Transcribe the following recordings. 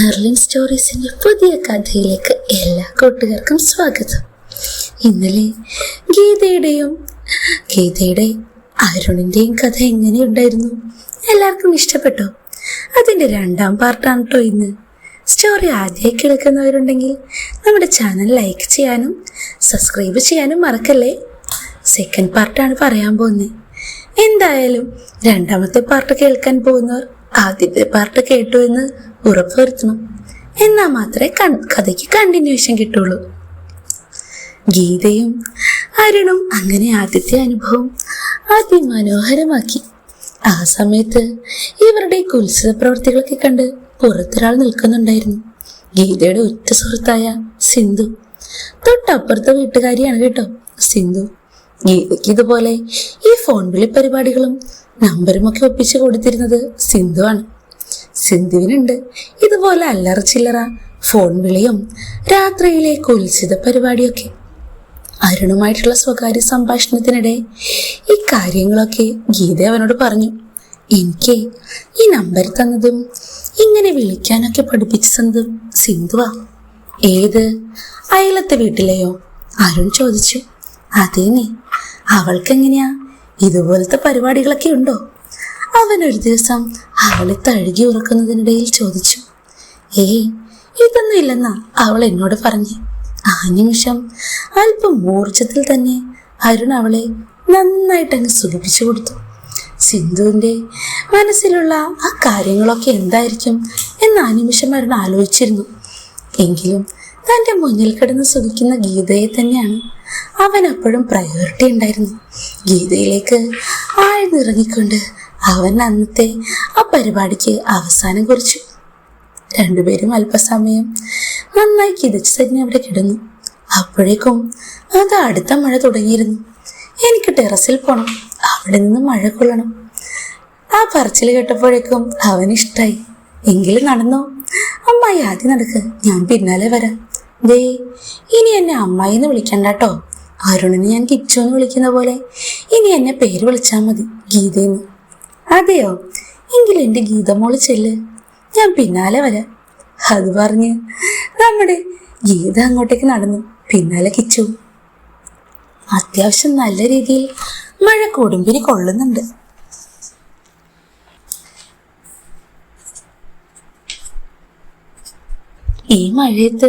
ഹെർലിൻ സ്റ്റോറീസിന്റെ പുതിയ കഥയിലേക്ക് എല്ലാ കൂട്ടുകാർക്കും സ്വാഗതം. ഇന്നലെ ഗീതയുടെയും ഗീതയുടെ അരുണിന്റെയും കഥ എങ്ങനെയുണ്ടായിരുന്നു? എല്ലാവർക്കും ഇഷ്ടപ്പെട്ടോ? അതിന്റെ രണ്ടാം പാർട്ടാണ് കേട്ടോ ഇന്ന്. സ്റ്റോറി ആദ്യമായി കേൾക്കുന്നവരുണ്ടെങ്കിൽ നമ്മുടെ ചാനൽ ലൈക്ക് ചെയ്യാനും സബ്സ്ക്രൈബ് ചെയ്യാനും മറക്കല്ലേ? സെക്കൻഡ് പാർട്ടാണ് പറയാൻ പോകുന്നത്. എന്തായാലും രണ്ടാമത്തെ പാർട്ട് കേൾക്കാൻ പോകുന്നവർ ആദ്യത്തെ പാർട്ട് കേട്ടു എന്ന് ഉറപ്പുവരുത്തണം എന്നാൽ മാത്രമേ കഥയ്ക്ക് കണ്ടിന്യൂഷൻ കിട്ടുള്ളൂ. ഗീതയും അരുണും അങ്ങനെ ആദ്യത്തെ അനുഭവം അതിമനോഹരമാക്കി. ആ സമയത്ത് ഇവരുടെ ഉത്സവ പ്രവർത്തികളൊക്കെ കണ്ട് പുറത്തൊരാൾ നിൽക്കുന്നുണ്ടായിരുന്നു. ഗീതയുടെ ഉറ്റ സുഹൃത്തായ സിന്ധു. തൊട്ടപ്പുറത്തെ വീട്ടുകാരിയാണ് കേട്ടോ സിന്ധു. ഇതുപോലെ ഈ ഫോൺ വിളി പരിപാടികളും നമ്പറും ഒക്കെ ഒപ്പിച്ചു കൊടുത്തിരുന്നത് സിന്ധുവാണ് സിന്ധുവിനുണ്ട്. ഇതുപോലെ അല്ലറ ചില്ലറ ഫോൺ വിളിയും രാത്രിയിലെ കുൽസിത പരിപാടിയൊക്കെ. അരുണുമായിട്ടുള്ള സ്വകാര്യ സംഭാഷണത്തിനിടെ ഈ കാര്യങ്ങളൊക്കെ ഗീത അവനോട് പറഞ്ഞു. എനിക്ക് ഈ നമ്പർ തന്നതും ഇങ്ങനെ വിളിക്കാനൊക്കെ പഠിപ്പിച്ചു തന്നതും സിന്ധുവാ. ഏത്? അയലത്തെ വീട്ടിലെയോ? അരുൺ ചോദിച്ചു. അതേ നീ. അവൾക്കെങ്ങനെയാ? ഇതുപോലത്തെ പരിപാടികളൊക്കെ ഉണ്ടോ? അവൻ ഒരു ദിവസം അവളെ തഴുകി ഉറക്കുന്നതിനിടയിൽ ചോദിച്ചു. ഏയ് ഇതൊന്നും ഇല്ലെന്നാ അവൾ എന്നോട് പറഞ്ഞു. ആ നിമിഷം അല്പം ഊർജത്തിൽ തന്നെ അരുൺ അവളെ നന്നായിട്ടങ്ങ് സുഖിപ്പിച്ചു കൊടുത്തു. സിന്ധുവിന്റെ മനസ്സിലുള്ള ആ കാര്യങ്ങളൊക്കെ എന്തായിരിക്കും എന്ന് ആ നിമിഷം അരുൺ ആലോചിച്ചിരുന്നു. എങ്കിലും തന്റെ മുന്നിൽ കിടന്ന് സുഖിക്കുന്ന ഗീതയെ തന്നെയാണ് അവൻ അപ്പോഴും പ്രയോറിറ്റി ഉണ്ടായിരുന്നു ഗീതയിലേക്ക് ആഴ്ന്നിറങ്ങിക്കൊണ്ട് അവൻ അന്നത്തെ ആ പരിപാടിക്ക് അവസാനം കുറിച്ചു. രണ്ടുപേരും അല്പസമയം നന്നായി കിതച്ച് തന്നെ അവിടെ കിടന്നു. അപ്പോഴേക്കും അത് അടുത്ത മഴ തുടങ്ങിയിരുന്നു. എനിക്ക് ടെറസിൽ പോണം അവിടെ നിന്ന് മഴ കൊള്ളണം. ആ പറച്ചിൽ കേട്ടപ്പോഴേക്കും അവനിഷ്ടായി എങ്കിലും നടന്നോ? അമ്മായി ആദ്യം നടക്ക് ഞാൻ പിന്നാലെ വരാം. ദേ ഇനി എന്നെ അമ്മായി എന്ന് വിളിക്കണ്ട കേട്ടോ അരുണിന് ഞാൻ കിച്ചു എന്ന് വിളിക്കുന്ന പോലെ. ഇനി എന്നെ പേര് വിളിച്ചാൽ മതി ഗീതയെന്ന് അതെയോ? എങ്കിൽ എന്റെ ഗീതമോൾ ചെല്ല്. ഞാൻ പിന്നാലെ വരാം. അത് പറഞ്ഞ് നമ്മുടെ ഗീത അങ്ങോട്ടേക്ക് നടന്നു. പിന്നാലെ കിച്ചു. അത്യാവശ്യം നല്ല രീതിയിൽ മഴ കൊടുമ്പിരി കൊള്ളുന്നുണ്ട് ഈ മഴയത്ത്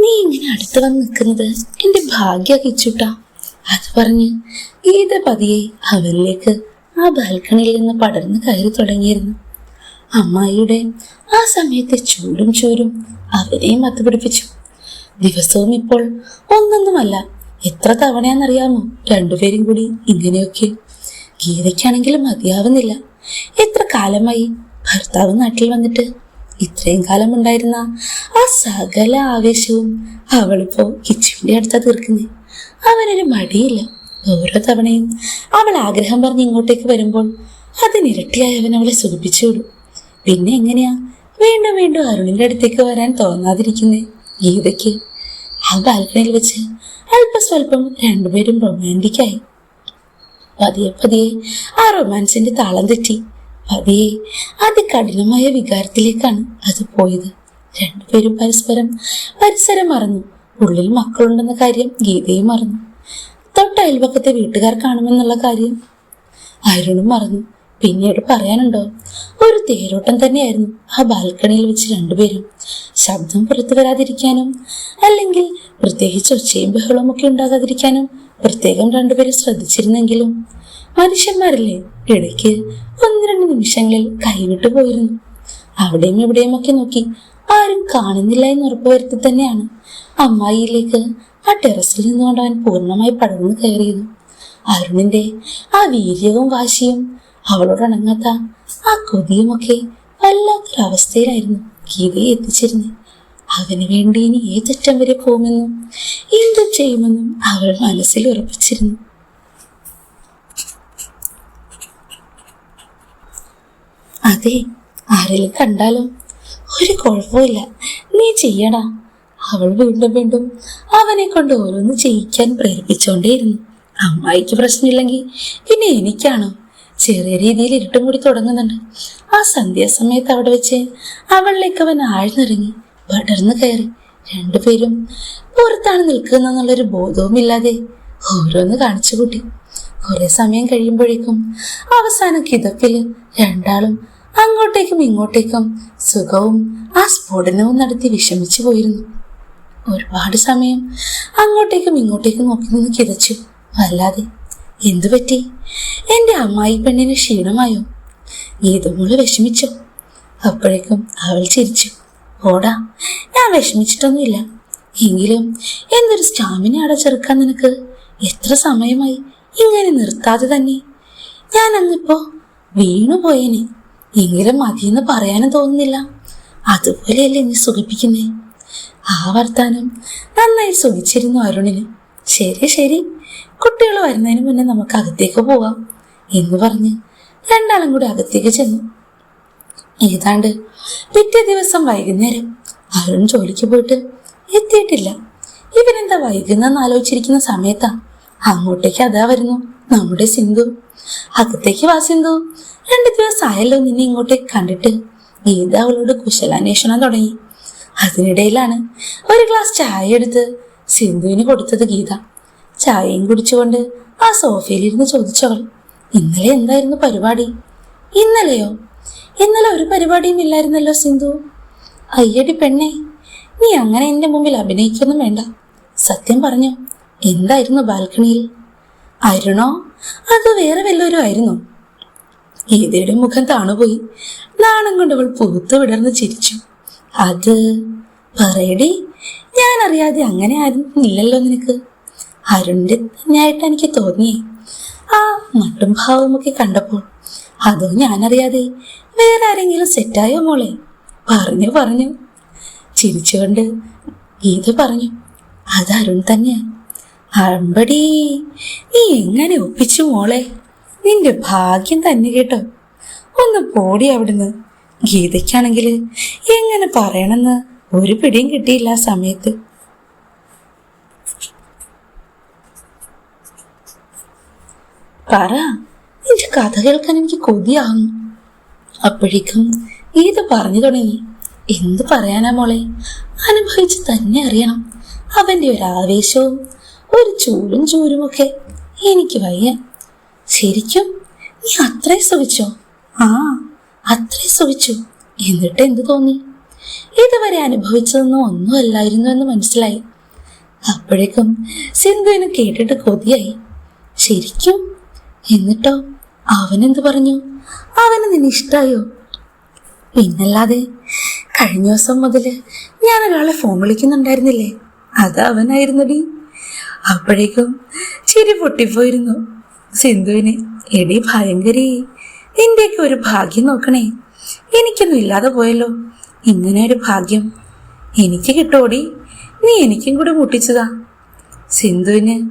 നീ ഇങ്ങനെ അടുത്ത് വന്ന് നിൽക്കുന്നത് എന്റെ ഭാഗ്യ കിച്ചുട്ടാ അത് പറഞ്ഞ് ഗീത പതിയെ അവനിലേക്ക് ആ ബാൽക്കണിയിൽ നിന്ന് പടർന്ന് കയറി തുടങ്ങിയിരുന്നു. അമ്മായിയുടെ ആ സമയത്തെ ചൂടും ചൂരും അവരെയും മത്തുപിടിപ്പിച്ചു. ദിവസവും ഇപ്പോൾ ഒന്നൊന്നുമല്ല എത്ര തവണയാണെന്നറിയാമോ? രണ്ടുപേരും കൂടി ഇങ്ങനെയൊക്കെ. ഗീതയ്ക്കാണെങ്കിലും മതിയാവുന്നില്ല. എത്ര കാലമായി ഭർത്താവ് നാട്ടിൽ വന്നിട്ട് ഇത്രയും കാലം ഉണ്ടായിരുന്ന ആ സകല ആവേശവും അവളിപ്പോ കിച്ചുവിന്റെ അടുത്താ തീർക്കുന്നേ. അവനൊരു മടിയില്ല. ഓരോ തവണയും അവൾ ആഗ്രഹം പറഞ്ഞ് ഇങ്ങോട്ടേക്ക് വരുമ്പോൾ അതിനിരട്ടിയായി അവൻ അവളെ സുഖിപ്പിച്ചു വിടും. പിന്നെ എങ്ങനെയാ വീണ്ടും വീണ്ടും അരുണിന്റെ അടുത്തേക്ക് വരാൻ തോന്നാതിരിക്കുന്നേ? ഗീതയ്ക്ക് ആ ബാൽക്കണിയിൽ വെച്ച് അല്പസ്വല്പം രണ്ടുപേരും റൊമാന്റിക്കായി പതിയെ പതിയെ ആ റൊമാൻസിന്റെ താളം തെറ്റി. പതിയെ അതികഠിനമായ വികാരത്തിലേക്കാണ് അത് പോയത്. രണ്ടുപേരും പരസ്പരം പരിസരം മറന്നു. ഉള്ളിൽ മക്കളുണ്ടെന്ന കാര്യം ഗീതയും മറന്നു. തൊട്ട അയൽപക്കത്തെ വീട്ടുകാർ കാണുമെന്നുള്ള കാര്യം അരുണും മറന്നു. പിന്നീട് പറയാനുണ്ടോ? ഒരു തേരോട്ടം തന്നെയായിരുന്നു ആ ബാൽക്കണിയിൽ വെച്ച് രണ്ടുപേരും. ശബ്ദം പുറത്തു വരാതിരിക്കാനും അല്ലെങ്കിൽ പ്രത്യേകിച്ച് ഒച്ചയും ബഹളവും ഒക്കെ ഉണ്ടാകാതിരിക്കാനും പ്രത്യേകം രണ്ടുപേരും ശ്രദ്ധിച്ചിരുന്നെങ്കിലും മനുഷ്യന്മാരല്ലേ? ഇടയ്ക്ക് ഒന്ന് രണ്ട് നിമിഷങ്ങളിൽ കൈവിട്ടു പോയിരുന്നു. അവിടെയും ഇവിടെയും ഒക്കെ നോക്കി ആരും കാണുന്നില്ല എന്ന് ഉറപ്പുവരുത്തി തന്നെയാണ് അമ്മായിയിലേക്ക് ആ ടെറസിൽ നിന്നുകൊണ്ട് അവൻ പൂർണമായി പടർന്നു കയറിയത്. അരുണിന്റെ ആ വീര്യവും വാശിയും അവളോട് അണങ്ങാത്ത ആ കൊതിയുമൊക്കെ വല്ലാത്തൊരവസ്ഥയിലായിരുന്നു ഗീതയെ എത്തിച്ചിരുന്നത് അവന് വേണ്ടി ഇനി ഏതറ്റം വരെ പോകുമെന്നും എന്ത് ചെയ്യുമെന്നും അവൾ മനസ്സിൽ ഉറപ്പിച്ചിരുന്നു. അതെ ആരെങ്കിലും കണ്ടാലോ? ഒരു കുഴപ്പമില്ല നീ ചെയ്യടാ. അവൾ വീണ്ടും വീണ്ടും അവനെ കൊണ്ട് ഓരോന്ന് ചെയ്യിക്കാൻ പ്രേരിപ്പിച്ചുകൊണ്ടേയിരുന്നു അമ്മായിക്ക് പ്രശ്നമില്ലെങ്കിൽ പിന്നെ എനിക്കാണോ? ചെറിയ രീതിയിൽ ഇരുട്ടും കൂടി തുടങ്ങുന്നുണ്ട്. ആ സന്ധ്യാസമയത്ത് അവിടെ വെച്ച് അവളിലേക്ക് അവൻ ആഴ്ന്നിറങ്ങി പടർന്നു കയറി. രണ്ടുപേരും പുറത്താണ് നിൽക്കുന്നതെന്നുള്ളൊരു ബോധവുമില്ലാതെ ഓരോന്ന് കാണിച്ചു കൂട്ടി കുറെ സമയം കഴിയുമ്പോഴേക്കും അവസാന കിതപ്പിൽ രണ്ടാളും അങ്ങോട്ടേക്കും ഇങ്ങോട്ടേക്കും സുഖവും ആ സ്ഫോടനവും നടത്തി വിഷമിച്ചു പോയിരുന്നു. ഒരുപാട് സമയം അങ്ങോട്ടേക്കും ഇങ്ങോട്ടേക്കും നോക്കി നിന്ന് കിതച്ചു. അല്ലാതെ എന്തു പറ്റി? എന്റെ അമ്മായി പെണ്ണിന് ക്ഷീണമായോ? ഗീതമോൾ വിഷമിച്ചോ. അപ്പോഴേക്കും അവൾ ചിരിച്ചു. ഓടാ ഞാൻ വിഷമിച്ചിട്ടൊന്നുമില്ല. എങ്കിലും എന്തൊരു സ്റ്റാമിന ചെറുക്കാൻ നിനക്ക്? എത്ര സമയമായി ഇങ്ങനെ നിർത്താതെ തന്നെ. ഞാൻ അന്നിപ്പോ വീണുപോയേനെ. എങ്കിലും മതിയെന്ന് പറയാനും തോന്നുന്നില്ല. അതുപോലെയല്ലേ നീ സുഖിപ്പിക്കുന്നേ? ആ വർത്താനം നന്നായി സുഖിച്ചിരുന്നു അരുണിന്. ശരി ശരി. കുട്ടികൾ വരുന്നതിന് മുന്നേ നമുക്ക് അകത്തേക്ക് പോവാം എന്ന് പറഞ്ഞ് രണ്ടാളും കൂടി അകത്തേക്ക് ചെന്നു. ഏതാണ്ട് പിറ്റേ ദിവസം വൈകുന്നേരം അരുൺ ജോലിക്ക് പോയിട്ട് എത്തിയിട്ടില്ല. ഇവനെന്താ വൈകുന്നെന്ന് ആലോചിച്ചിരിക്കുന്ന സമയത്താ? അങ്ങോട്ടേക്ക് അതാ വരുന്നു നമ്മുടെ സിന്ധു. അകത്തേക്ക് വാ സിന്ധു. രണ്ടു ദിവസമായല്ലോ നിന്നെ ഇങ്ങോട്ടേക്ക് കണ്ടിട്ട്. ഗീത അവളോട് കുശലാന്വേഷണം തുടങ്ങി. അതിനിടയിലാണ് ഒരു ഗ്ലാസ് ചായ എടുത്ത് സിന്ധുവിന് കൊടുത്തത് ഗീത. ചായയും കുടിച്ചുകൊണ്ട് ആ സോഫയിലിരുന്ന് ചോദിച്ചവൾ ഇന്നലെ എന്തായിരുന്നു പരിപാടി? ഇന്നലെയോ? ഇന്നലെ ഒരു പരിപാടിയും ഇല്ലായിരുന്നല്ലോ സിന്ധു. അയ്യടി പെണ്ണെ നീ അങ്ങനെ എന്റെ മുമ്പിൽ അഭിനയിക്കൊന്നും വേണ്ട. സത്യം പറഞ്ഞു എന്തായിരുന്നു ബാൽക്കണിയിൽ? അരുണോ? അത് വേറെ വല്ലവരും ആയിരുന്നു ഗീതയുടെ മുഖം താണുപോയി. നാണം കൊണ്ടവൾ പൂത്ത് വിടർന്ന് ചിരിച്ചു. അത് പറയടി ഞാൻ അറിയാതെ അങ്ങനെ ആരും ഇല്ലല്ലോ നിനക്ക്. അരുണിന്റെ തന്നെയായിട്ട് എനിക്ക് തോന്നിയേ. ആ മട്ടും ഭാവമൊക്കെ കണ്ടപ്പോൾ. അതോ ഞാനറിയാതെ വേറെ ആരെങ്കിലും സെറ്റായോ മോളെ? പറഞ്ഞു പറഞ്ഞു. ചിരിച്ചുകൊണ്ട് ഗീത പറഞ്ഞു. അത് അരുൺ തന്നെയാ. അമ്പടി നീ എങ്ങനെ ഒപ്പിച്ചു മോളെ? നിന്റെ ഭാഗ്യം തന്നെ കേട്ടോ. ഒന്ന് പോടി അവിടുന്ന്. ഗീതയ്ക്കാണെങ്കിൽ എങ്ങനെ പറയണമെന്ന് ഒരു പിടിയും കിട്ടിയില്ല ആ സമയത്ത്. പറ നിന്റെ കഥ കേൾക്കാൻ എനിക്ക് കൊതിയാകുന്നു അപ്പോഴേക്കും ഗീത പറഞ്ഞു തുടങ്ങി. എന്ത് പറയാനാ മോളെ? അനുഭവിച്ച് തന്നെ അറിയണം. അവന്റെ ഒരു ആവേശവും ഒരു ചൂടും ചൂരുമൊക്കെ. എനിക്ക് വയ്യ. ശരിക്കും നീ അത്രയും സുഖിച്ചോ? ആ അത്രയും സുഖിച്ചു. എന്നിട്ട് എന്തു തോന്നി? ഇതുവരെ അനുഭവിച്ചതൊന്നും ഒന്നും അല്ലായിരുന്നു എന്ന് മനസ്സിലായി. അപ്പോഴേക്കും സിന്ധുവിന് കേട്ടിട്ട് കൊതിയായി. ശരിക്കും? എന്നിട്ടോ? അവനെന്ത് പറഞ്ഞു? അവന് നിന്നെ ഇഷ്ടായോ? പിന്നല്ലാതെ കഴിഞ്ഞ ദിവസം മുതൽ ഞാൻ ഒരാളെ ഫോൺ വിളിക്കുന്നുണ്ടായിരുന്നില്ലേ? അത് അവനായിരുന്നടി. അപ്പോഴേക്കും ചിരി പൊട്ടിപ്പോയിരുന്നു. സിന്ധുവിന് എടി ഭയങ്കരി നിന്റെയൊക്കെ ഒരു ഭാഗ്യം നോക്കണേ. എനിക്കൊന്നും ഇല്ലാതെ പോയല്ലോ. ഇങ്ങനെ ഒരു ഭാഗ്യം. എനിക്ക് കിട്ടോടി. നീ എനിക്കും കൂടെ മുട്ടിച്ചതാ. സിന്ധുവിന്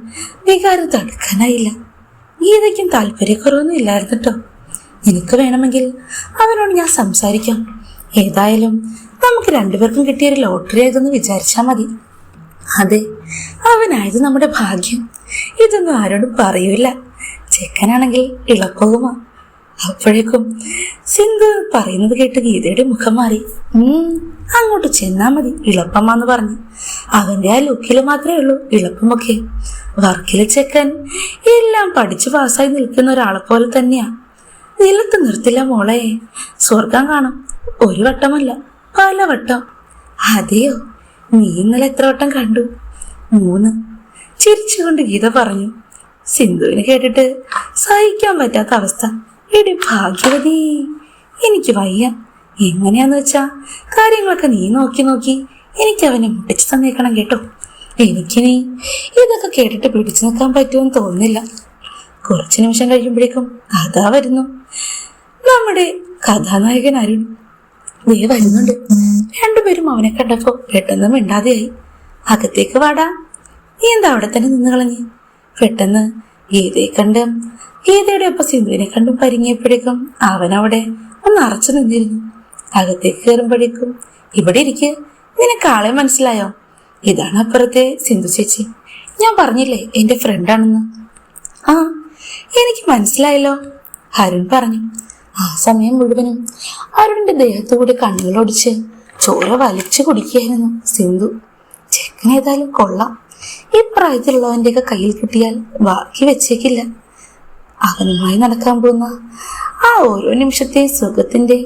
വികാരം തടുക്കാനായില്ല. ഗീതയ്ക്കും താല്പര്യക്കുറവൊന്നും ഇല്ലായിരുന്നു കേട്ടോ നിനക്ക് വേണമെങ്കിൽ അവനോട് ഞാൻ സംസാരിക്കാം. ഏതായാലും നമുക്ക് രണ്ടുപേർക്കും കിട്ടിയൊരു ലോട്ടറി ആയതെന്ന് വിചാരിച്ചാൽ മതി. അതെ അവനായത് നമ്മുടെ ഭാഗ്യം. ഇതൊന്നും ആരോടും പറയൂല. ചെക്കനാണെങ്കിൽ ഇളക്കവുമാ. അപ്പോഴേക്കും സിന്ധു പറയുന്നത് കേട്ട് ഗീതയുടെ മുഖം മാറി. അങ്ങോട്ട് ചെന്നാ മതി ഇളപ്പമ്മാന്ന് പറഞ്ഞു. അവന്റെ ആ ലുക്കിൽ മാത്രമേ ഉള്ളൂ ഇളപ്പമൊക്കെ. വർക്കിലെ ചെക്കൻ എല്ലാം പഠിച്ചു പാസ്സായി നിൽക്കുന്ന ഒരാളെ പോലെ തന്നെയാ. നിലത്ത് നിർത്തില്ല മോളെ. സ്വർഗം കാണും. ഒരു വട്ടമല്ല പല വട്ടം അതെയോ? നീ ഇന്നലെ എത്ര വട്ടം കണ്ടു? മൂന്ന്. ചിരിച്ചുകൊണ്ട് ഗീത പറഞ്ഞു. സിന്ധുവിന് കേട്ടിട്ട് സഹിക്കാൻ പറ്റാത്ത അവസ്ഥ. എടി ഭാഗ്യവതി എനിക്ക് വയ്യ. എങ്ങനെയാന്ന് വെച്ചാ കാര്യങ്ങളൊക്കെ നീ നോക്കി നോക്കി എനിക്ക് അവനെ മുട്ടിച്ചു തന്നേക്കണം കേട്ടോ. എനിക്കിനി ഇതൊക്കെ കേട്ടിട്ട് പിടിച്ചു നിൽക്കാൻ പറ്റുമെന്ന് തോന്നുന്നില്ല. കുറച്ച് നിമിഷം കഴിയുമ്പോഴേക്കും അതാ വരുന്നു. നമ്മുടെ കഥാനായകൻ അരുൺ ദേ വരുന്നുണ്ട്. രണ്ടുപേരും അവനെ കണ്ടപ്പോ പെട്ടെന്ന് മിണ്ടാതെയായി. അകത്തേക്ക് വാടാ. നീ എന്താ അവിടെ തന്നെ നിന്ന് കളഞ്ഞ്? പെട്ടെന്ന് ഗീതയെ കണ്ട് ഗീതയുടെ ഒപ്പം സിന്ധുവിനെ കണ്ടും പരിങ്ങിയപ്പോഴേക്കും അവൻ അവിടെ ഒന്ന് അറച്ചു നിന്നിരുന്നു. അകത്തേക്ക് കയറുമ്പോഴേക്കും ഇവിടെ ഇരിക്ക്. നിനക്ക് ആളെ മനസ്സിലായോ? ഇതാണ് അപ്പുറത്തെ സിന്ധു ചേച്ചി. ഞാൻ പറഞ്ഞില്ലേ എന്റെ ഫ്രണ്ടാണെന്ന് ആ എനിക്ക് മനസ്സിലായല്ലോ അരുൺ പറഞ്ഞു. ആ സമയം മുഴുവനും അരുണിന്റെ ദേഹത്തുകൂടി കണ്ണുകളൊടിച്ച് ചോര വലിച്ചു കുടിക്കുകയായിരുന്നു സിന്ധു. ചെക്കനേതായാലും കൊള്ളാം. ഈ പ്രായത്തിലുള്ളവന്റെയൊക്കെ കയ്യിൽ കിട്ടിയാൽ ബാക്കി വെച്ചേക്കില്ല. അവനുമായി നടക്കാൻ പോകുന്ന ആ ഓരോ നിമിഷത്തെ സുഖത്തിന്റെ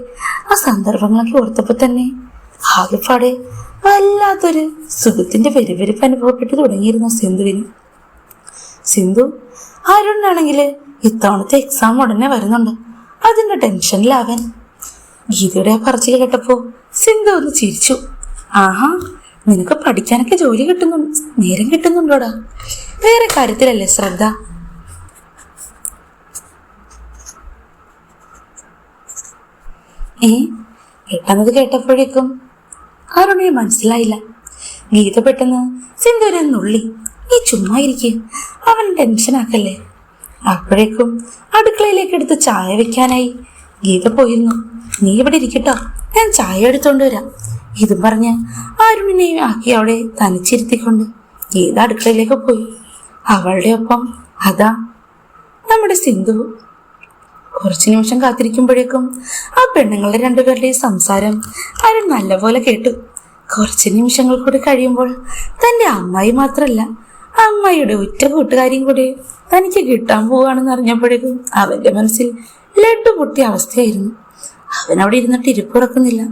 ആ സന്ദർഭങ്ങളൊക്കെ ഓർത്തപ്പോ തന്നെ ആകെപ്പാടെ വല്ലാത്തൊരു സുഖത്തിന്റെ പെരുവെരുപ്പ് അനുഭവപ്പെട്ടു തുടങ്ങിയിരുന്നു സിന്ധുവിന്. സിന്ധു അരുണാണെങ്കിൽ ഇത്തവണത്തെ എക്സാം ഉടനെ വരുന്നുണ്ട്. അതിന്റെ ടെൻഷനിലാവൻ ഗീതയുടെ ആ പറച്ചിൽ കേട്ടപ്പോ സിന്ധു ഒന്ന് ചിരിച്ചു. ആഹാ നിനക്ക് പഠിക്കാനൊക്കെ ജോലി കിട്ടുന്നു നേരം കിട്ടുന്നുണ്ടോടാ? വേറെ കാര്യത്തിലല്ലേ ശ്രദ്ധ? ഏ പെട്ടെന്നത് കേട്ടപ്പോഴേക്കും അരുണിന് മനസ്സിലായില്ല. ഗീത പെട്ടെന്ന് സിന്ധുവിനെ നുള്ളി. നീ ചുമ്മാ ഇരിക്കെ. അവൻ ടെൻഷനാക്കല്ലേ? അപ്പോഴേക്കും അടുക്കളയിലേക്ക് എടുത്ത് ചായ വെക്കാനായി. ഗീത പോയിരുന്നു. നീ ഇവിടെ ഇരിക്കട്ടോ. ഞാൻ ചായ എടുത്തോണ്ട് വരാം. ഇതും പറഞ്ഞ് അരുണിനെയും ആക്കി അവളെ തനിച്ചിരുത്തിക്കൊണ്ട് ഗീത അടുക്കളയിലേക്ക് പോയി. അവളുടെ ഒപ്പം അതാ നമ്മുടെ സിന്ധു. കുറച്ചു നിമിഷം കാത്തിരിക്കുമ്പോഴേക്കും ആ പെണ്ണുങ്ങളുടെ രണ്ടുപേരുടെയും സംസാരം അരുൺ നല്ലപോലെ കേട്ടു. കുറച്ച് നിമിഷങ്ങൾ കൂടി കഴിയുമ്പോൾ തന്റെ അമ്മായി മാത്രല്ല അമ്മായിയുടെ ഉറ്റ കൂട്ടുകാരിയും കൂടെ തനിക്ക് കിട്ടാൻ പോവുകയാണെന്ന് അറിഞ്ഞപ്പോഴേക്കും അവന്റെ മനസ്സിൽ ലഡു പൊട്ടിയ അവസ്ഥയായിരുന്നു. അവൻ അവിടെ ഇരുന്നിട്ട് ഇരിപ്പുറക്കുന്നില്ല.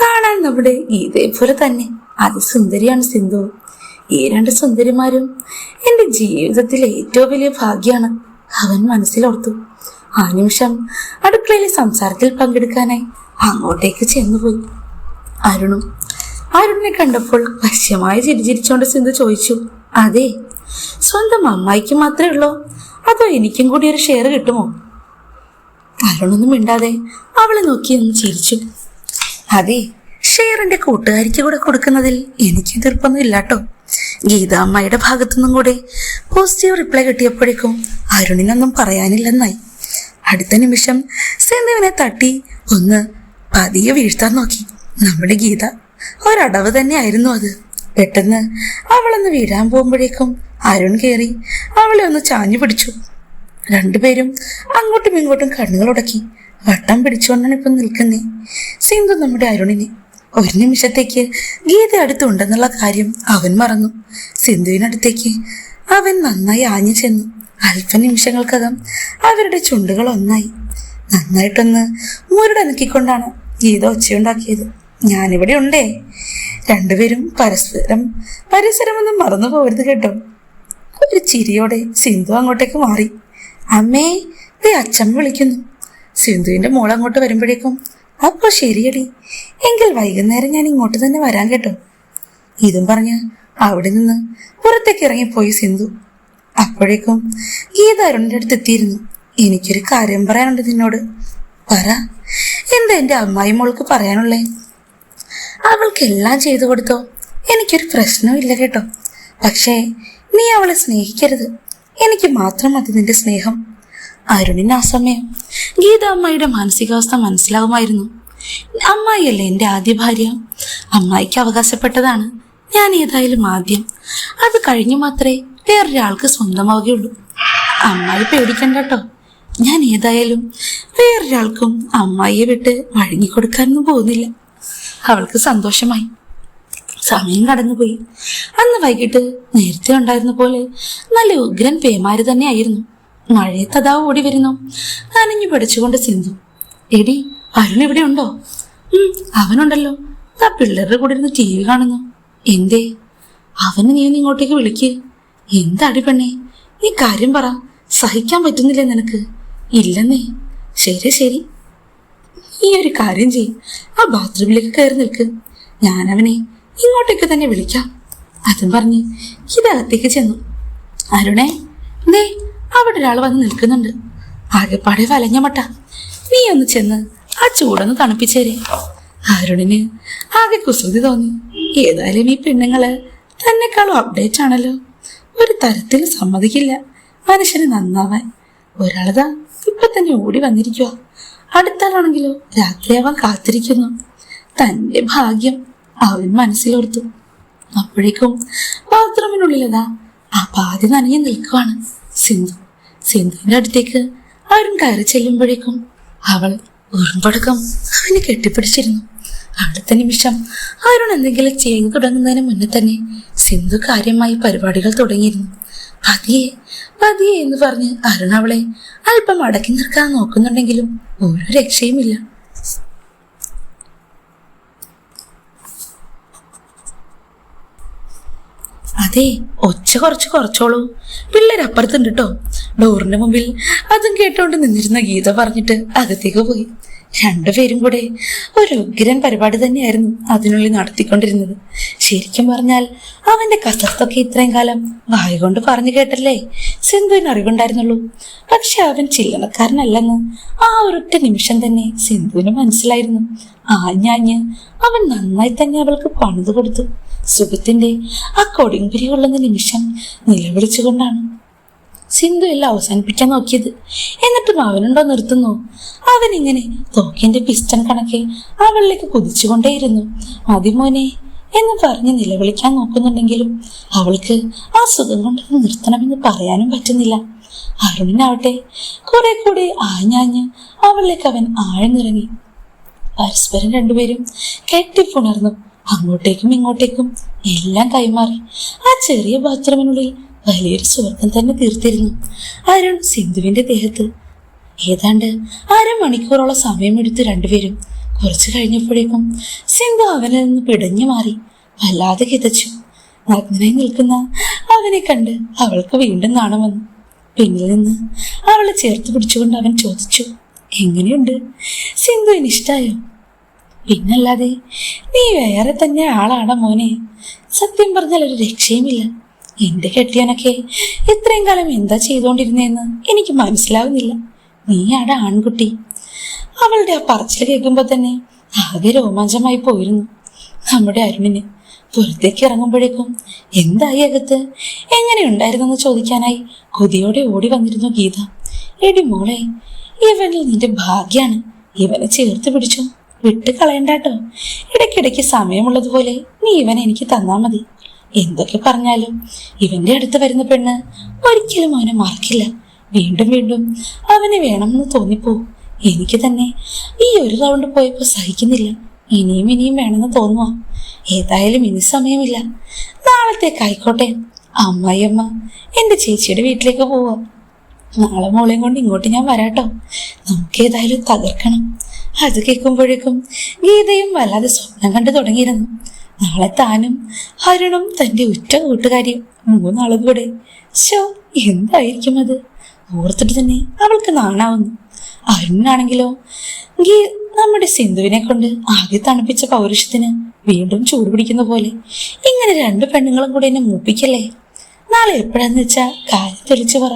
കാണാൻ നമ്മുടെ ഇതേപോലെ പോലെ തന്നെ അതിസുന്ദരിയാണ് സിന്ധു. ഈ രണ്ട് സുന്ദരിമാരും എന്റെ ജീവിതത്തിലെ ഏറ്റവും വലിയ ഭാഗ്യമാണ് അവൻ മനസ്സിലോർത്തു. ആ നിമിഷം അടുക്കളയിലെ സംസാരത്തിൽ പങ്കെടുക്കാനായി അങ്ങോട്ടേക്ക് ചെന്നുപോയി. അരുണും അരുണിനെ കണ്ടപ്പോൾ വശ്യമായി ചിരിചിരിച്ചോണ്ട് സിന്ധു ചോദിച്ചു അതെ സ്വന്തം അമ്മായിക്ക് മാത്രമേ ഉള്ളൂ? അതോ എനിക്കും കൂടി ഒരു ഷെയർ കിട്ടുമോ? അരുണൊന്നും മിണ്ടാതെ അവളെ നോക്കി ഒന്ന് ചിരിച്ചു. അതെ ഷെയറിന്റെ കൂട്ടുകാരിക്ക് കൂടെ കൊടുക്കുന്നതിൽ എനിക്ക് എതിർപ്പൊന്നും ഇല്ലാട്ടോ. ഗീത അമ്മയുടെ ഭാഗത്തുനിന്നും കൂടെ പോസിറ്റീവ് റിപ്ലൈ കിട്ടിയപ്പോഴേക്കും അരുണിനൊന്നും പറയാനില്ലെന്നായി. അടുത്ത നിമിഷം സെന്തുവിനെ തട്ടി ഒന്ന് പതിയെ വീഴ്ത്താൻ നോക്കി. നമ്മുടെ ഗീത ഒരടവ് തന്നെയായിരുന്നു അത്. പെട്ടെന്ന് അവളൊന്ന് വീഴാൻ പോകുമ്പോഴേക്കും അരുൺ കയറി അവളെ ഒന്ന് ചാഞ്ഞു പിടിച്ചു. രണ്ടുപേരും അങ്ങോട്ടും ഇങ്ങോട്ടും കണ്ണുകൾ ഉടക്കി വട്ടം പിടിച്ചുകൊണ്ടാണ് ഇപ്പം നിൽക്കുന്നേ. സിന്ധു നമ്മുടെ അരുണിനെ ഒരു നിമിഷത്തേക്ക് ഗീത അടുത്തുണ്ടെന്നുള്ള കാര്യം അവൻ മറന്നു. സിന്ധുവിനടുത്തേക്ക് അവൻ നന്നായി ആഞ്ഞു ചെന്നു. അല്പ നിമിഷങ്ങൾക്കകം അവരുടെ ചുണ്ടുകൾ ഒന്നായി. നന്നായിട്ടൊന്ന് മുരടനക്കിക്കൊണ്ടാണ് ഗീത ഒച്ചയുണ്ടാക്കിയത്. ഞാനിവിടെ ഉണ്ടേ. രണ്ടുപേരും പരസ്പരം പരിസരമൊന്നും മറന്നു പോകരുത് കേട്ടോ. ഒരു ചിരിയോടെ സിന്ധു അങ്ങോട്ടേക്ക് മാറി. അമ്മേ ദേ അച്ഛൻ വിളിക്കുന്നു. സിന്ധുവിന്റെ മോൾ അങ്ങോട്ട് വരുമ്പോഴേക്കും അപ്പോൾ ശരിയടി. എങ്കിൽ വൈകുന്നേരം ഞാൻ ഇങ്ങോട്ട് തന്നെ വരാൻ കേട്ടോ. ഇതും പറഞ്ഞ് അവിടെ നിന്ന് പുറത്തേക്ക് ഇറങ്ങിപ്പോയി സിന്ധു. അപ്പോഴേക്കും ഗീത അരുണിന്റെ അടുത്ത് എത്തിയിരുന്നു. എനിക്കൊരു കാര്യം പറയാനുണ്ട് നിന്നോട്. പറ. എന്താ എന്റെ അമ്മായി മോൾക്ക് പറയാനുള്ളേ? അവൾക്കെല്ലാം ചെയ്തു കൊടുത്തോ? എനിക്കൊരു പ്രശ്നമില്ല കേട്ടോ. പക്ഷേ നീ അവളെ സ്നേഹിക്കരുത്. എനിക്ക് മാത്രം മതി നിന്റെ സ്നേഹം. അരുണിന് ആ സമയം. ഗീത അമ്മായിയുടെ മാനസികാവസ്ഥ മനസ്സിലാവുമായിരുന്നു. അമ്മായിയല്ലേ എന്റെ ആദ്യ ഭാര്യ? അമ്മായിക്ക് അവകാശപ്പെട്ടതാണ് ഞാൻ ഏതായാലും ആദ്യം. അത് കഴിഞ്ഞു മാത്രമേ വേറൊരാൾക്ക് സ്വന്തമാവുകയുള്ളൂ. അമ്മായി പേടിക്കണ്ട കേട്ടോ. ഞാൻ ഏതായാലും വേറൊരാൾക്കും അമ്മായിയെ വിട്ട് വഴങ്ങിക്കൊടുക്കാനൊന്നും പോകുന്നില്ല. അവൾക്ക് സന്തോഷമായി. സമയം കടന്നുപോയി. അന്ന് വൈകിട്ട് നേരത്തെ ഉണ്ടായിരുന്ന പോലെ നല്ല ഉഗ്രൻ പേമാരി തന്നെയായിരുന്നു. മഴയത്ത് അതാ ഓടി വരുന്നു. നനഞ്ഞു പഠിച്ചുകൊണ്ട് സിന്ധു എടി അരുൺ ഇവിടെ ഉണ്ടോ? അവനുണ്ടല്ലോ. ആ പിള്ളേരുടെ കൂടെ ഇരുന്ന് ടി വി കാണുന്നു. എന്തേ? അവന് നീ ഇങ്ങോട്ടേക്ക് വിളിക്ക്. എന്താടി പെണ്ണേ? നീ കാര്യം പറ. സഹിക്കാൻ പറ്റുന്നില്ലേ നിനക്ക്? ഇല്ലെന്നേ. ശരി ശരി. ഈ ഒരു കാര്യം ചെയ്യും. ആ ബാത്റൂമിലേക്ക് കയറി നിൽക്ക്. ഞാൻ അവനെ ഇങ്ങോട്ടേക്ക് തന്നെ വിളിക്കാം. അതും പറഞ്ഞ് ഇതകത്തേക്ക് ചെന്നു. അരുണേ ദേ അവിടെ ഒരാൾ വന്ന് നിൽക്കുന്നുണ്ട്. ആകെപ്പാടെ വലഞ്ഞ മട്ട. നീ ഒന്ന് ചെന്ന് ആ ചൂടൊന്ന് തണുപ്പിച്ചേരെ. അരുണിന് ആകെ കുസൃതി തോന്നി. ഏതായാലും ഈ പെണ്ണുങ്ങൾ തന്നെക്കാളും അപ്ഡേറ്റ് ആണല്ലോ. ഒരു തരത്തിൽ സമ്മതിക്കില്ല. മനുഷ്യന് നന്നാവാൻ. ഒരാളതാ ഇപ്പൊ തന്നെ ഓടി വന്നിരിക്കുക അടുത്താളാണെങ്കിലോ രാത്രിയാവാൻ കാത്തിരിക്കുന്നു. തന്റെ ഭാഗ്യം അവൻ മനസ്സിലോർത്തു. അപ്പോഴേക്കും ബാത്റൂമിനുള്ളിലതാ ആ പാതി നനഞ്ഞു നിൽക്കുവാണ് സിന്ധു. സിന്ധുവിന്റെ അടുത്തേക്ക് അരുൺ കയറി ചെല്ലുമ്പോഴേക്കും അവൾ ഉറുമ്പടക്കം അവനെ കെട്ടിപ്പിടിച്ചിരുന്നു. അടുത്ത നിമിഷം അവരോട് എന്തെങ്കിലും ചെയ്തു തുടങ്ങുന്നതിന് മുന്നേ തന്നെ സിന്ധു കാര്യമായി പരിപാടികൾ തുടങ്ങിയിരുന്നു. പതിയെ പതിയെ എന്ന് പറഞ്ഞ് അരുൺ അവളെ അല്പം അടക്കി നിർക്കാൻ നോക്കുന്നുണ്ടെങ്കിലും ഒരു രക്ഷയുമില്ല. അതെ ഒച്ച കുറച്ച് കുറച്ചോളൂ. പിള്ളേർ അപ്പുറത്തുണ്ട് കേട്ടോ ഡോറിന്റെ മുമ്പിൽ അതും കേട്ടോണ്ട് നിന്നിരുന്ന ഗീത പറഞ്ഞിട്ട് അകത്തേക്ക് പോയി. രണ്ടുപേരും കൂടെ ഒരു ഉഗ്രൻ പരിപാടി തന്നെയായിരുന്നു അതിനുള്ളിൽ നടത്തിക്കൊണ്ടിരുന്നത്. ശരിക്കും പറഞ്ഞാൽ അവന്റെ കസർത്തൊക്കെ ഇത്രയും കാലം വായ കൊണ്ട് പറഞ്ഞു കേട്ടല്ലേ? സിന്ധുവിന് അറിവുണ്ടായിരുന്നുള്ളൂ. പക്ഷെ അവൻ ചില്ലണക്കാരനല്ലെന്ന് ആ ഒരൊറ്റ നിമിഷം തന്നെ സിന്ധുവിന് മനസ്സിലായിരുന്നു. ആഞ്ഞാഞ്ഞ് അവൻ നന്നായി തന്നെ അവൾക്ക് പണിത് കൊടുത്തു. സുഖത്തിന്റെ ആ കൊടിങ്കുരി കൊള്ളുന്ന നിമിഷം നിലവിളിച്ചുകൊണ്ടാണ് സിന്ധു എല്ലാം അവസാനിപ്പിക്കാൻ നോക്കിയത്. എന്നിട്ടും അവനുണ്ടോ നിർത്തുന്നു. അവൻ ഇങ്ങനെ തോക്കിന്റെ പിസ്റ്റൺ കണക്കെ അവളിലേക്ക് കുതിച്ചുകൊണ്ടേയിരുന്നു. മതിമോനെ എന്ന് പറഞ്ഞ് നിലവിളിക്കാൻ നോക്കുന്നുണ്ടെങ്കിലും അവൾക്ക് ആ സുഖം കൊണ്ട് നിർത്തണമെന്ന് പറയാനും പറ്റുന്നില്ല. അരുണിനാവട്ടെ കുറെ കൂടി ആഞ്ഞാഞ്ഞ് അവളിലേക്ക് അവൻ ആഴ്ന്നിറങ്ങി. പരസ്പരം രണ്ടുപേരും കെട്ടിപ്പുണർന്നു. അങ്ങോട്ടേക്കും ഇങ്ങോട്ടേക്കും എല്ലാം കൈമാറി. ആ ചെറിയ ബാത്റൂമിനുള്ളിൽ വലിയൊരു സ്വർഗം തന്നെ തീർത്തിരുന്നു. അരുൺ സിന്ധുവിന്റെ ദേഹത്ത്. ഏതാണ്ട് അരമണിക്കൂറോളം സമയമെടുത്ത് രണ്ടുപേരും. കുറച്ചു കഴിഞ്ഞപ്പോഴേക്കും സിന്ധു അവനിൽ നിന്ന് പിടഞ്ഞു മാറി. വല്ലാതെ കിതച്ചു. നഗ്നായി നിൽക്കുന്ന അവനെ കണ്ട് അവൾക്ക് വീണ്ടും നാണം വന്നു. പിന്നിൽ നിന്ന് അവളെ ചേർത്ത് പിടിച്ചുകൊണ്ട് അവൻ ചോദിച്ചു എങ്ങനെയുണ്ട്? സിന്ധുവിന് ഇഷ്ടായോ പിന്നല്ലാതെ നീ വേറെ തന്നെ ആളാണ് മോനെ. സത്യം പറഞ്ഞാൽ ഒരു രക്ഷയുമില്ല. എന്റെ കെട്ടിയനൊക്കെ ഇത്രയും കാലം എന്താ ചെയ്തുകൊണ്ടിരുന്നതെന്ന് എനിക്ക് മനസ്സിലാവുന്നില്ല. നീയാടെ ആൺകുട്ടി. അവളുടെ ആ പറച്ചിൽ കേൾക്കുമ്പോൾ തന്നെ ആകെ രോമാഞ്ചമായി പോയിരുന്നു. നമ്മുടെ അരുണിന് പുറത്തേക്ക് ഇറങ്ങുമ്പോഴേക്കും എന്തായി അകത്ത്? എങ്ങനെയുണ്ടായിരുന്നെന്ന് ചോദിക്കാനായി കൊതിയോടെ ഓടി വന്നിരുന്നു ഗീത. എടി മോളെ ഇവനിൽ നിന്റെ ഭാഗ്യാണ്. ഇവനെ ചേർത്ത് പിടിച്ചു. വിട്ട് കളയണ്ടാട്ടോ ഇടയ്ക്കിടയ്ക്ക് സമയമുള്ളതുപോലെ നീ ഇവനെ എനിക്ക് തന്നാ മതി. എന്തൊക്കെ പറഞ്ഞാലും ഇവന്റെ അടുത്ത് വരുന്ന പെണ്ണ് ഒരിക്കലും അവനെ മറക്കില്ല. വീണ്ടും വീണ്ടും അവനെ വേണമെന്ന് തോന്നിപ്പോ എനിക്ക് തന്നെ ഈ ഒരു റൗണ്ട് പോയപ്പോൾ സഹിക്കുന്നില്ല. ഇനിയും ഇനിയും വേണമെന്ന് തോന്നുക ഏതായാലും ഇനി സമയമില്ല. നാളത്തേക്കായിക്കോട്ടെ അമ്മായിയമ്മ എന്റെ ചേച്ചിയുടെ വീട്ടിലേക്ക് പോവാം. നാളെ മോളെയും കൊണ്ട് ഇങ്ങോട്ട് ഞാൻ വരാട്ടോ. നമുക്ക് ഏതായാലും തകർക്കണം. അത് കേൾക്കുമ്പോഴേക്കും ഗീതയും വല്ലാതെ സ്വപ്നം കണ്ടു തുടങ്ങിയിരുന്നു. നാളെ താനും അരുണും തന്റെ ഉറ്റ കൂട്ടുകാരിയും മൂന്നാളും കൂടെ ശോ എന്തായിരിക്കും അത്? ഓർത്തിട്ട് തന്നെ അവൾക്ക് നാണാവുന്നു. അരുണിനാണെങ്കിലോ? ഗീ നമ്മുടെ സിന്ധുവിനെ കൊണ്ട് ആകെ തണുപ്പിച്ച പൗരുഷത്തിന് വീണ്ടും ചൂട് പിടിക്കുന്ന പോലെ. ഇങ്ങനെ രണ്ട് പെണ്ണുങ്ങളും കൂടെ എന്നെ മൂപ്പിക്കല്ലേ? നാളെ എപ്പോഴാന്ന് വെച്ചാ കാര്യം തെളിച്ചു പറ.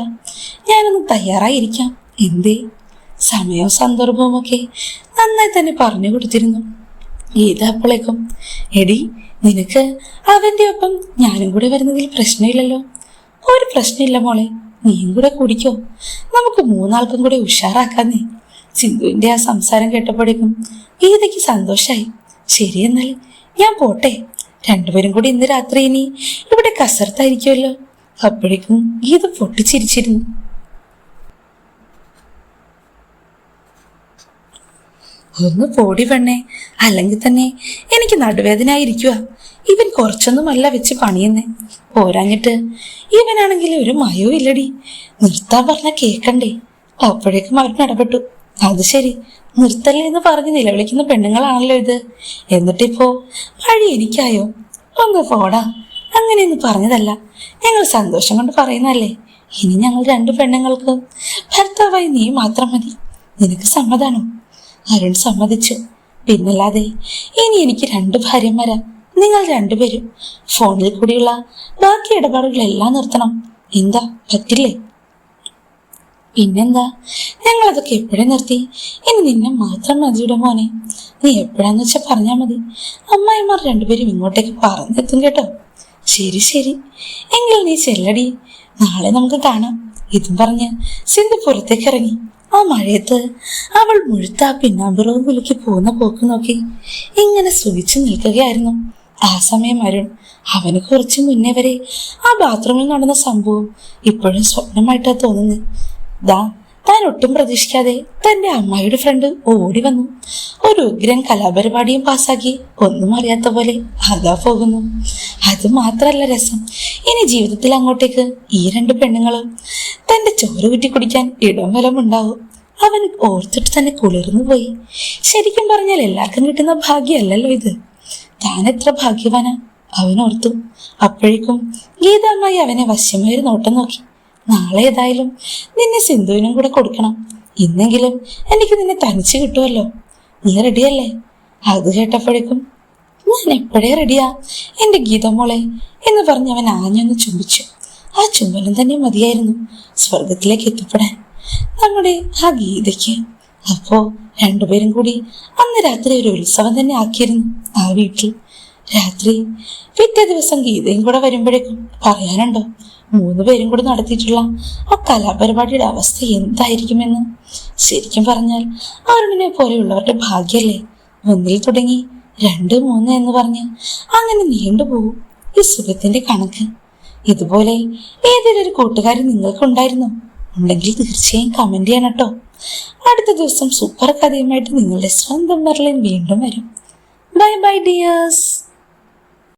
ഞാനൊന്ന് തയ്യാറായിരിക്കാം. എന്തേ? സമയവും സന്ദർഭവും ഒക്കെ നന്നായി തന്നെ പറഞ്ഞു കൊടുത്തിരുന്നു. ഗീത അപ്പോഴേക്കും എടി നിനക്ക് അവന്റെ ഒപ്പം ഞാനും കൂടെ വരുന്നതിൽ പ്രശ്നമില്ലല്ലോ. ഒരു പ്രശ്നമില്ല മോളെ നീയും കൂടെ കുടിക്കോ. നമുക്ക് മൂന്നാൾക്കും കൂടെ ഉഷാറാക്കാന്നേ. സിന്ധുവിന്റെ ആ സംസാരം കേട്ടപ്പോഴേക്കും ഗീതയ്ക്ക് സന്തോഷായി. ശരി എന്നാൽ ഞാൻ പോട്ടെ. രണ്ടുപേരും കൂടി ഇന്ന് രാത്രി ഇനി ഇവിടെ കസർത്തായിരിക്കുമല്ലോ. അപ്പോഴേക്കും ഗീത പൊട്ടിച്ചിരിച്ചിരുന്നു. ഒന്ന് പോടി പെണ്ണേ. അല്ലെങ്കിൽ തന്നെ എനിക്ക് നടുവേദനയായിരിക്കുക ഇവൻ കുറച്ചൊന്നുമല്ല വെച്ച് പണിയുന്നേ. പോരാഞ്ഞിട്ട് ഇവനാണെങ്കിൽ ഒരു മയവും ഇല്ലടി. നിർത്താൻ പറഞ്ഞ കേക്കണ്ടേ. അപ്പോഴേക്കും അവൻ ഇടപെട്ടു. അത് ശരി. നിർത്തല്ലേ എന്ന് പറഞ്ഞ് നിലവിളിക്കുന്ന പെണ്ണുങ്ങളാണല്ലോ ഇത്. എന്നിട്ടിപ്പോ വഴി എനിക്കായോ? ഒന്ന് പോടാ. അങ്ങനെയൊന്നും പറഞ്ഞതല്ല. ഞങ്ങൾ സന്തോഷം കൊണ്ട് പറയുന്നല്ലേ ഇനി ഞങ്ങൾ രണ്ടു പെണ്ണുങ്ങൾക്ക് ഭർത്താവായി നീ മാത്രം മതി. നിനക്ക് സമ്മതാണോ അരുൺ സമ്മതിച്ചു. പിന്നല്ലാതെ ഇനി എനിക്ക് രണ്ട് ഭാര്യമാരാ. നിങ്ങൾ രണ്ടുപേരും. ഫോണിൽ കൂടിയുള്ള ബാക്കി ഇടപാടുകളെല്ലാം നിർത്തണം. എന്താ? പറ്റില്ലേ? പിന്നെന്താ? ഞങ്ങളതൊക്കെ എപ്പോഴേ നിർത്തി? ഇനി നിന്നെ മാത്രം മതിയുടെ മോനെ. നീ എപ്പോഴാന്ന് വെച്ചാൽ പറഞ്ഞാൽ മതി. അമ്മായിമാർ രണ്ടുപേരും ഇങ്ങോട്ടേക്ക് പറഞ്ഞെത്തും കേട്ടോ. ശരി ശരി. എങ്കിൽ നീ ചെല്ലടി. നാളെ നമുക്ക് കാണാം. ഇതും പറഞ്ഞ് സിന്ധു പുറത്തേക്ക് ഇറങ്ങി. ആ മഴയത്ത് അവൾ മുഴുത്ത ആ പിന്നാമ്പുറവും കുലുക്കി പോകുന്ന പോക്ക് നോക്കി ഇങ്ങനെ സുഖിച്ചു നിൽക്കുകയായിരുന്നു. ആ സമയം അരുൺ അവന് കുറച്ച് മുന്നേ വരെ ആ ബാത്റൂമിൽ നടന്ന സംഭവം ഇപ്പോഴും സ്വപ്നമായിട്ടാ തോന്നുന്നത് ദാ താൻ ഒട്ടും പ്രതീക്ഷിക്കാതെ തന്റെ അമ്മായിയുടെ ഫ്രണ്ട് ഓടി വന്നു. ഒരു ഉഗ്രൻ കലാപരിപാടിയും പാസ്സാക്കി ഒന്നും അറിയാത്ത പോലെ അതാ പോകുന്നു. അത് മാത്രല്ല രസം. ഇനി ജീവിതത്തിൽ അങ്ങോട്ടേക്ക് ഈ രണ്ട് പെണ്ണുങ്ങളും തന്റെ ചോറ് കുറ്റി കുടിക്കാൻ ഇടം വലമുണ്ടാവും അവൻ ഓർത്തിട്ട് തന്നെ കുളിർന്നു പോയി. ശരിക്കും പറഞ്ഞാൽ എല്ലാവർക്കും കിട്ടുന്ന ഭാഗ്യമല്ലല്ലോ ഇത്. താൻ എത്ര ഭാഗ്യവാനാ? അവനോർത്തു അപ്പോഴേക്കും ഗീതാമായി അവനെ വശമേറി നോട്ടം നോക്കി. നാളെ ഏതായാലും നിന്നെ സിന്ധുവിനും കൂടെ കൊടുക്കണം. ഇന്നെങ്കിലും എനിക്ക് നിന്നെ തനിച്ച് കിട്ടുമല്ലോ. നീ റെഡിയല്ലേ അത് കേട്ടപ്പോഴേക്കും ഞാൻ എപ്പോഴേ റെഡിയാ എന്റെ ഗീതമോളെ എന്ന് പറഞ്ഞ് അവൻ ആഞ്ഞൊന്ന് ചുംബിച്ചു. ആ ചുംബനം തന്നെ മതിയായിരുന്നു സ്വർഗത്തിലേക്ക് എത്തിപ്പെടാൻ. നമ്മുടെ ആ ഗീതയ്ക്ക് അപ്പോ രണ്ടുപേരും കൂടി അന്ന് രാത്രി ഒരു ഉത്സവം തന്നെ ആക്കിയിരുന്നു ആ വീട്ടിൽ. രാത്രി പിറ്റേ ദിവസം ഗീതയും കൂടെ വരുമ്പോഴേക്കും പറയാനുണ്ടോ? മൂന്ന് പേരും കൂടി നടത്തിയിട്ടുള്ള ആ കലാപരിപാടിയുടെ അവസ്ഥ എന്തായിരിക്കുമെന്ന് ശരിക്കും പറഞ്ഞാൽ അരുണിനെ പോലെയുള്ളവരുടെ ഭാഗ്യല്ലേ ഒന്നിൽ തുടങ്ങി രണ്ട് മൂന്ന് എന്ന് പറഞ്ഞ് അങ്ങനെ നീണ്ടുപോകും ഈ സുഖത്തിന്റെ കണക്ക്. ഇതുപോലെ ഏതെങ്കിലും ഒരു കൂട്ടുകാരി നിങ്ങൾക്കുണ്ടായിരുന്നു ഉണ്ടെങ്കിൽ തീർച്ചയായും കമന്റ് ചെയ്യണം കേട്ടോ. അടുത്ത ദിവസം സൂപ്പർ കഥയുമായിട്ട് നിങ്ങളുടെ സ്വന്തം മെർലിൻ വീണ്ടും വരും. Bye bye dears